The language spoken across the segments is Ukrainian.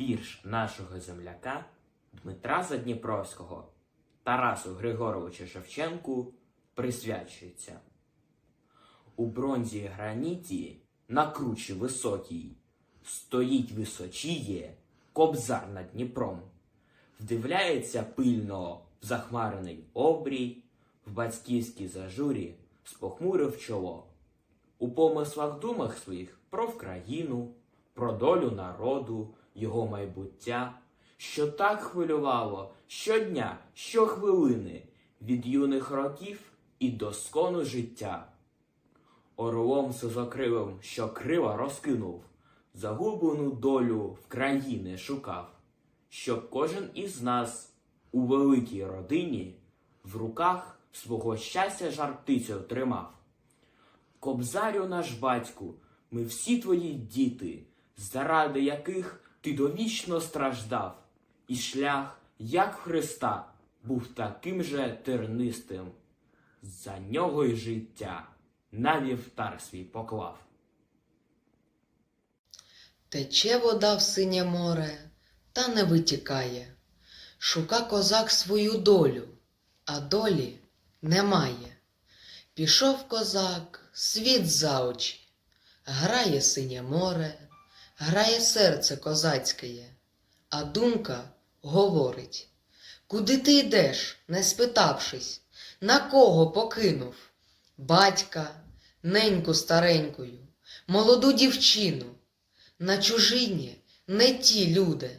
Вірш нашого земляка Дмитра Задніпровського Тарасу Григоровичу Шевченку присвячується. У бронзі граніті на кручі високій стоїть височіє кобзар над Дніпром, вдивляється пильно в захмарений обрій, в батьківській зажурі спохмурив чоло. У помислах думах своїх про Вкраїну, про долю народу, його майбуття, що так хвилювало щодня, щохвилини, від юних років і до скону життя. Орлом сизокривим, що крила розкинув, загублену долю в країни шукав, щоб кожен із нас у великій родині в руках свого щастя жартицю тримав. Кобзарю наш батьку, ми всі твої діти, заради яких ти довічно страждав, і шлях, як Христа, був таким же тернистим. За нього й життя на вівтар свій поклав. Тече вода в синє море, та не витікає. Шука козак свою долю, а долі немає. Пішов козак, світ за очі, грає синє море, грає серце козацьке, а думка говорить. Куди ти йдеш, не спитавшись, на кого покинув? Батька, неньку старенькою, молоду дівчину. На чужині не ті люди,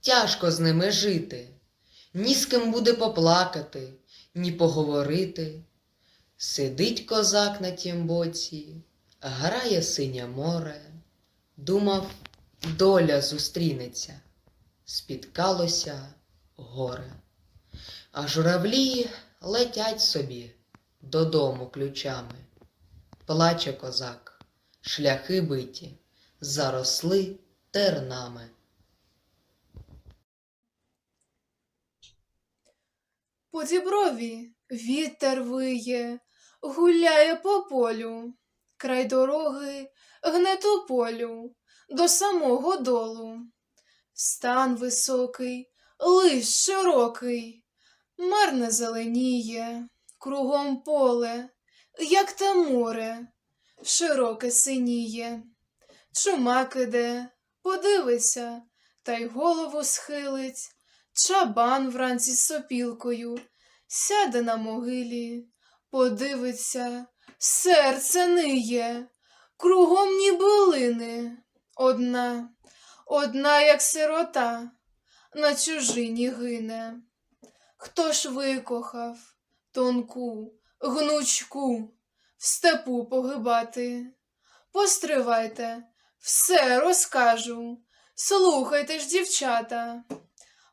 тяжко з ними жити, ні з ким буде поплакати, ні поговорити. Сидить козак на тім боці, грає синє море, думав, доля зустрінеться, спіткалося горе. А журавлі летять собі додому ключами. Плаче козак, шляхи биті заросли тернами. По діброві вітер виє, гуляє по полю, край дороги гне тополю до самого долу. Стан високий, лиш широкий, марне зеленіє, кругом поле, як те море, широке синіє. Чумак іде, подивиться, та й голову схилить. Чабан вранці з сопілкою сяде на могилі, подивиться, серце ниє, кругом ніби лини. Одна, одна, як сирота, на чужині гине. Хто ж викохав тонку, гнучку, в степу погибати? Постривайте, все розкажу. Слухайте ж, дівчата.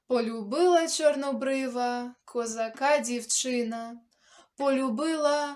Полюбила чорнобрива козака дівчина, полюбила,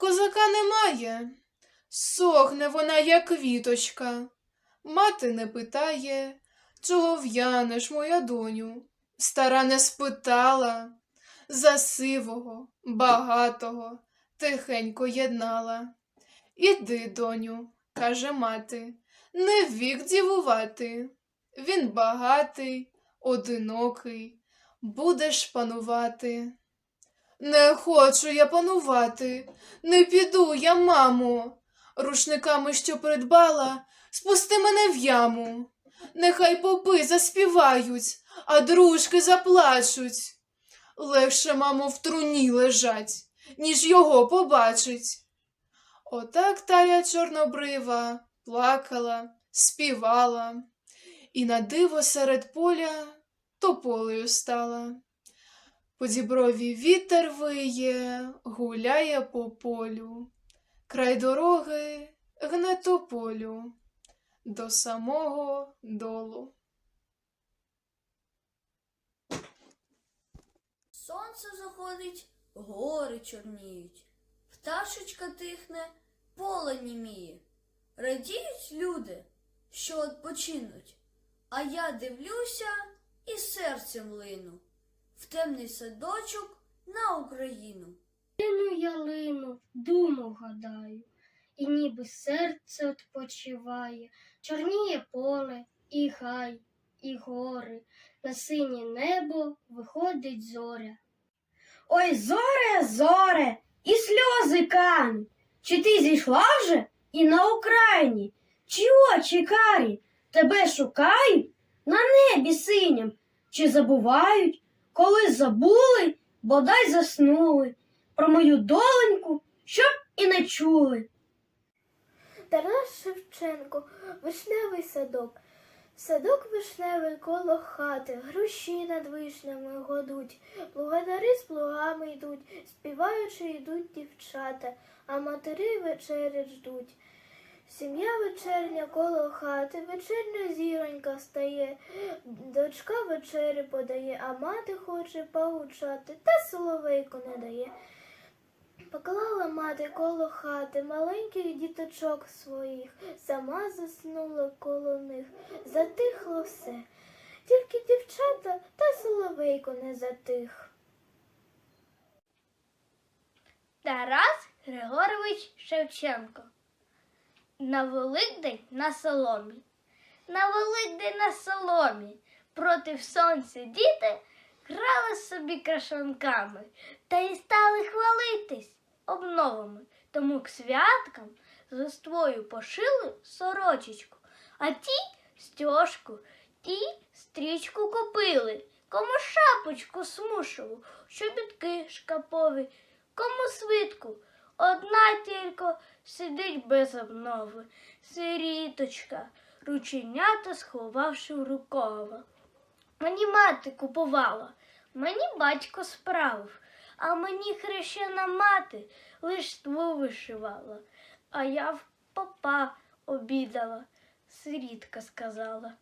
козака немає. Сохне вона, як квіточка. Мати не питає, чого в'янеш, моя доню. Стара не спитала, за сивого, багатого, тихенько єднала. Іди, доню, каже мати, не вік дівувати. Він багатий, одинокий, будеш панувати. Не хочу я панувати, не піду я, мамо. Рушниками, що придбала, спусти мене в яму. Нехай попи заспівають, а дружки заплачуть. Легше, мамо, в труні лежать, ніж його побачить. Отак тая чорнобрива плакала, співала, і на диво серед поля тополею стала. По діброві вітер виє, гуляє по полю, край дороги гне тополю до самого долу. сонце заходить, гори чорніють, пташечка тихне, поле німіє. Радіють люди, що відпочинуть, а я дивлюся і серцем лину в темний садочок на Україну. Ялину ялину, думу гадаю, і ніби серце odpoczywає, чорніє поле, і гай, і гори, на синє небо виходить зоря. Ой, зоре, зоре, і сльози кануть. Чи ти зійшла вже і на Україні? Чи очі карі тебе шукають на небі синім? Чи забувають, коли забули, бодай заснули? про мою доленьку, щоб і не чули. Тарас Шевченко, вишневий садок. Садок вишневий коло хати, груші над вишнями годуть, благодари з плугами йдуть, співаючи йдуть дівчата, а матері вечері ждуть. Сім'я вечерня коло хати, вечерня зіронька встає, дочка вечері подає, а мати хоче поучати, та соловейко не дає. Поклала мати коло хати маленьких діточок своїх, сама заснула коло них, затихло все. Тільки дівчата та соловейко не затих. Тарас Григорович Шевченко. На Великдень на соломі. На Великдень на соломі. Проти сонця діти грали собі крашанками та й стали хвалитись обновами. Тому к святкам з листвою пошили сорочечку, а ті стяжку, ті стрічку купили, кому шапочку смушеву, чобітки шкапові, кому свитку. Одна тільки сидить без обнови, сиріточка, рученята сховавши в рукава. Мені мати купувала, мені батько справив, а мені хрещена мати лиштву вишивала, а я в попа обідала, сирітка сказала.